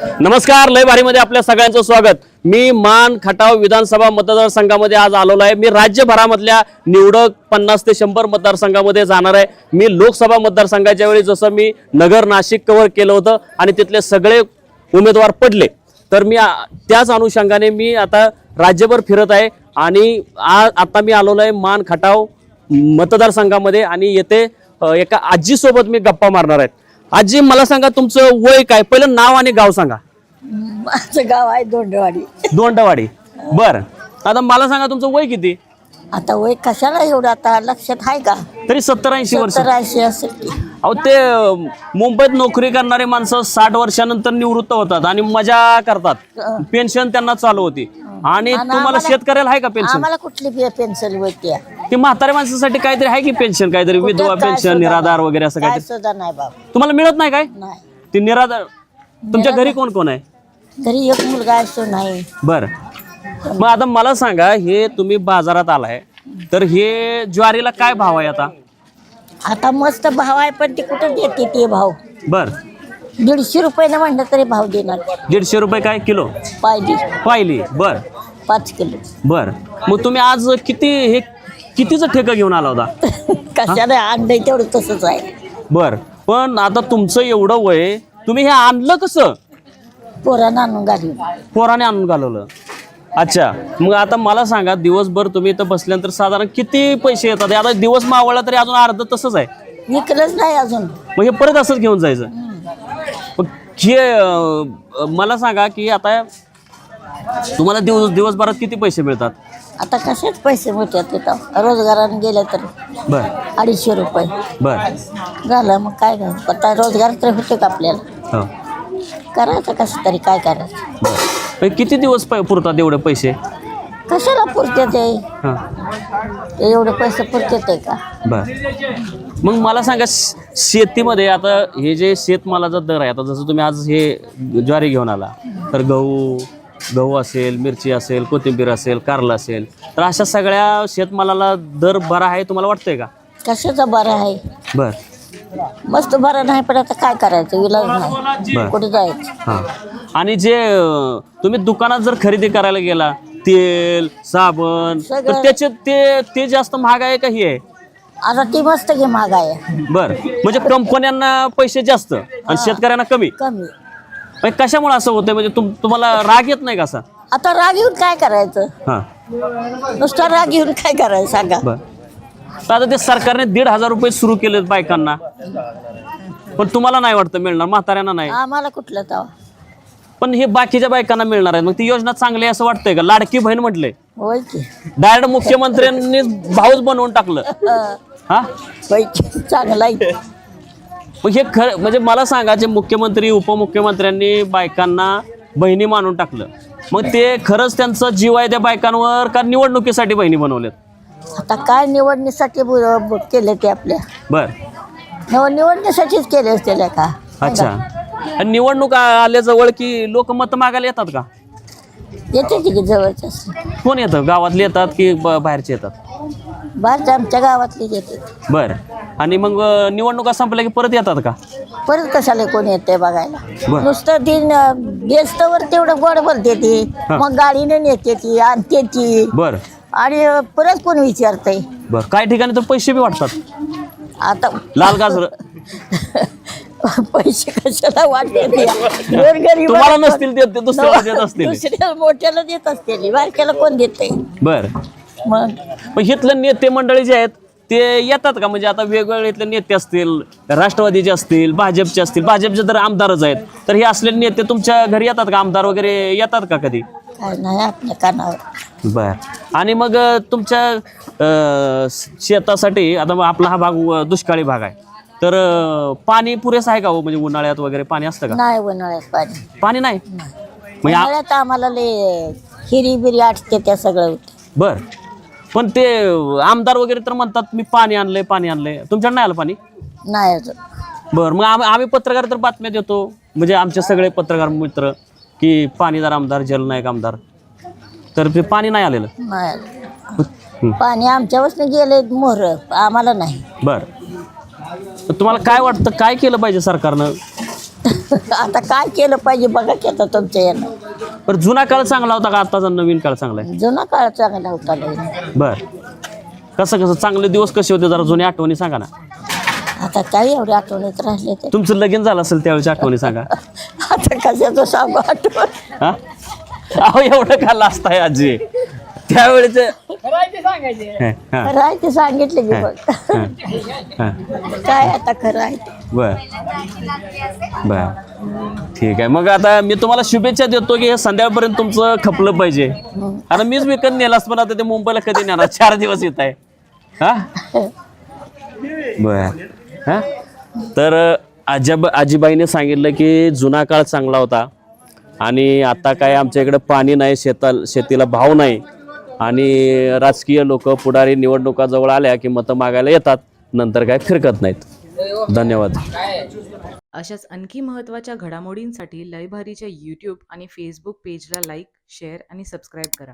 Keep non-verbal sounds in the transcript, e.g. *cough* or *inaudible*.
नमस्कार लय भारीमध्ये आपल्या सगळ्यांचं स्वागत. मी मान खटाव विधानसभा मतदारसंघामध्ये आज आलेलो आहे. मी राज्यभरामधल्या निवडक पन्नास ते शंभर मतदारसंघामध्ये जाणार आहे. मी लोकसभा मतदारसंघाच्या वेळी जसं मी नगर नाशिक कव्हर केलं होतं आणि तिथले सगळे उमेदवार पडले. तर मी त्याच अनुषंगाने मी आता राज्यभर फिरत आहे आणि आ- आता मी आलेलो आहे मान खटाव मतदारसंघामध्ये आणि येथे एका आजीसोबत मी गप्पा मारणार आहेत आजी मला सांगा तुमचं वय काय? पहिलं नाव आणि गाव सांगा. माझं गाव आहे दोंडवाडी दोंडवाडी बर. आता मला सांगा तुमचं वय किती? आता वय कशाला एवढं? आता लक्षात आहे का? तरी सत्तर ऐंशी वर्ष. सत्तर ऐंशी असेल की. अहो ते अं, मुंबईत नोकरी करणारे माणसं साठ वर्षानंतर निवृत्त होतात आणि मजा करतात. पेन्शन त्यांना चालू होती. आणि तुम्हाला शेतकऱ्याला आहे का पेन्शन आम्हाला कुठली होती. ती म्हाताऱ्या माणसासाठी काहीतरी आहे की पेन्शन काहीतरी विधवा पेन्शन निराधार वगैरे असं काय काहीतरी? सुद्धा नाही बाबा. तुम्हाला मिळत नाही काय? नाही. ती निराधार तुमच्या घरी कोण कोण आहे? घरी एक मुलगा असतो नाही बर. मग आता मला सांगा हे तुम्ही बाजारात आलाय तर हे ज्वारीला काय भाव आहे आता? आता मस्त भाव आहे पण ते कुठं देते ते भाव? बर. दीडशे रुपयानं म्हणलं तरी भाव देणार. दीडशे रुपये काय? किलो? पाहिली पाहिली बर. पाच किलो. बर. मग तुम्ही आज किती हे कितीचं ठेका घेऊन आला होता? कशाला अंड तेवढं तसंच आहे. बर. पण आता तुमचं एवढं वय तुम्ही हे आणलं कसं? पोरांना आणून घालून. पोराने आणून घालवलं. अच्छा. मग आता मला सांगा दिवसभर तुम्ही इथं बसल्यानंतर साधारण किती पैसे येतात? आता दिवस मावळला तरी अजून अर्ध तसंच आहे. विकलंच नाही अजून. मग हे परत असंच घेऊन जायचं? हे मला सांगा की आता तुम्हाला दिवस दिवसभरात किती पैसे मिळतात? आता कशाच पैसे मिळतात तिथं? रोजगाराने गेले तर बर. अडीचशे रुपये. बर. झालं मग काय करायचं आता रोजगार तर होते का आपल्याला? हो. करायचं कसं तरी काय करायचं. बर. किती दिवस पै- पुरतात एवढे पैसे? कशाला पुरते ते? हां. ते एवढे पैसे पुरते ते का? बर. मग मला सांगा श- शेतीमध्ये आता हे जे शेतमालाचा दर आहे आता जसं तुम्ही आज हे ज्वारी घेऊन आला तर गहू गहू असेल मिरची असेल कोथिंबीर असेल कारला असेल तर अशा सगळ्या शेतमालाला दर बरा आहे तुम्हाला वाटतंय का? कशाचं बरं आहे? बर. मस्त बरं नाही पण आता काय करायचं? इलाज नाही. बर. कुठे जायचं? हां. आणि जे अं, तुम्ही दुकानात जर खरेदी करायला गेला तेल साबण तर. त्याचे ते ते जास्त महाग आहे का हे? आहे आता ती मस्त घे महाग आहे. बर. म्हणजे कंपन्यांना पैसे जास्त आणि शेतकऱ्यांना कमी. कमी. म्हणजे कशामुळे असं होतंय? म्हणजे तुम तुम्हाला राग येत नाही का असा? आता राग येऊन काय करायचं? हां. नुसता राग येऊन काय करायचं सांगा? बर. तर आता ते सरकारने दीड हजार रुपये सुरू केलेत बायकांना. पण तुम्हाला नाही वाटतं मिळणार? म्हाताऱ्यांना नाही? आम्हाला कुठलं तवा पण हे बाकीच्या बायकांना मिळणार आहेत मग ती योजना चांगली आहे असं वाटतंय का? लाडकी बहीण म्हटले होय की. डायरेक्ट मुख्यमंत्र्यांनी भाऊच बनवून टाकलं. *laughs* हा. होय की. चांगला आहे. मग हे खरं म्हणजे मला सांगा जे मुख्यमंत्री उपमुख्यमंत्र्यांनी बायकांना बहिणी मानून टाकलं मग ते खरंच त्यांचा जीव आहे त्या बायकांवर का निवडणुकीसाठी बहिणी बनवल्यात? आता काय निवडणीसाठी केले ते आपल्या? बर. निवड निवडणीसाठीच केले असते का? अच्छा. आणि निवडणूक आ- आल्याजवळ की लोक मत मागायला येतात का? येते की जवळच्या कोण येतं? गावातले येतात की ब- बाहेरचे येतात? बाहेरच्या आमच्या गावातली येते बर. आणि मग अं, निवडणुका संपल्या की परत येतात का? परत कशाला कोण येते बघायला. नुसतं ती बेस्तवर तेवढं गोड बोलते ती हा. मग गाडीने नेते ती आणते ती बर. आणि परत कोण विचारतंय? बर. काही ठिकाणी तर पैसे बी वाटतात. आता लाल गाजर. *laughs* *laughs* पैसे कशाला वाटते? गोरगरीब *laughs* तुम्हाला नसतील देत ते दुसऱ्याला देत असतील. दुसऱ्या मोठ्याला देत असते बारक्याला कोण देते बर. मग? पण इथले नेते मंडळी जे आहेत ते येतात का? म्हणजे आता वेगवेगळे इथले नेते असतील राष्ट्रवादीचे असतील भाजपचे असतील भाजपचे तर आमदारच आहेत तर हे असलेले नेते तुमच्या घरी येतात का? आमदार वगैरे येतात का कधी? काय नाही आपल्या कानावर. बर. आणि मग अ, तुमच्या अ, शेतासाठी आता मग आपला हा भाग अ, दुष्काळी भाग आहे. तर अ, पाणी पुरेसं आहे का हो? म्हणजे उन्हाळ्यात वगैरे पाणी असतं का? नाही उन्हाळ्यात पाणी. पाणी नाही? म्हणजे आ- उन्हाळ्यात आम्हाला लय हिरी बिरी आटते त्या सगळं. बर. पण ते आमदार वगैरे तर म्हणतात मी पाणी आणलंय पाणी आणलंय. तुमच्याकडे नाही आलं पाणी? नाही अजून. बरं. मग आम्ही आम्ही पत्रकार तर बातम्या देतो. म्हणजे आमचे सगळे पत्रकार मित्र की पाणीदार आमदार जलनायक आमदार तर ते पाणी नाही आलेलं. नाही. हं. पाणी आमच्यापासून गेले मोहर. आम्हाला नाही. बरं. तुम्हाला काय वाटतं काय केलं पाहिजे सरकारनं? आता काय केलं पाहिजे बघा की आता तुमच्या यानं पण जुना काळ चांगला होता का आताचा नवीन काळ चांगला आहे? जुना काळ चांगला होता लय. बर. कसं कसं? चांगले दिवस कसे होते? जरा जुन्या आठवणी सांगा ना. आता काय एवढे आठवणीत राहिले ते. तुमचं लगीन झालं असेल त्यावेळेची आठवणी सांगा. आता कशाचं सांगू आठवण? हा? अहो एवढं खाल्लं असताय आजी? त्यावेळेच खरं आहे ते सांगितलं की बघ. काय आता खरं आहे ते. बर. बर. ठीक आहे. मग आता मी तुम्हाला शुभेच्छा देतो की हे संध्याकाळपर्यंत तुमचं खपलं पाहिजे. आता मीच विकत नेलास पण आता ते मुंबईला कधी नेणार? चार दिवस येत आहे. हा? बर. हा? तर आजब आजीबाईने सांगितलं की जुना काळ चांगला होता. आणि आता काय आमच्या इकडे पाणी नाही शेता शेतीला भाव नाही. आणि राजकीय लोक पुढारी निवडणुका जवळ आल्या की मतं मागायला येतात नंतर काय फिरकत नाहीत. धन्यवाद. अशाच आणखी महत्त्वाच्या घडामोडींसाठी लयभारीच्या यूट्यूब आणि फेसबुक पेजला लाईक शेअर आणि सबस्क्राईब करा.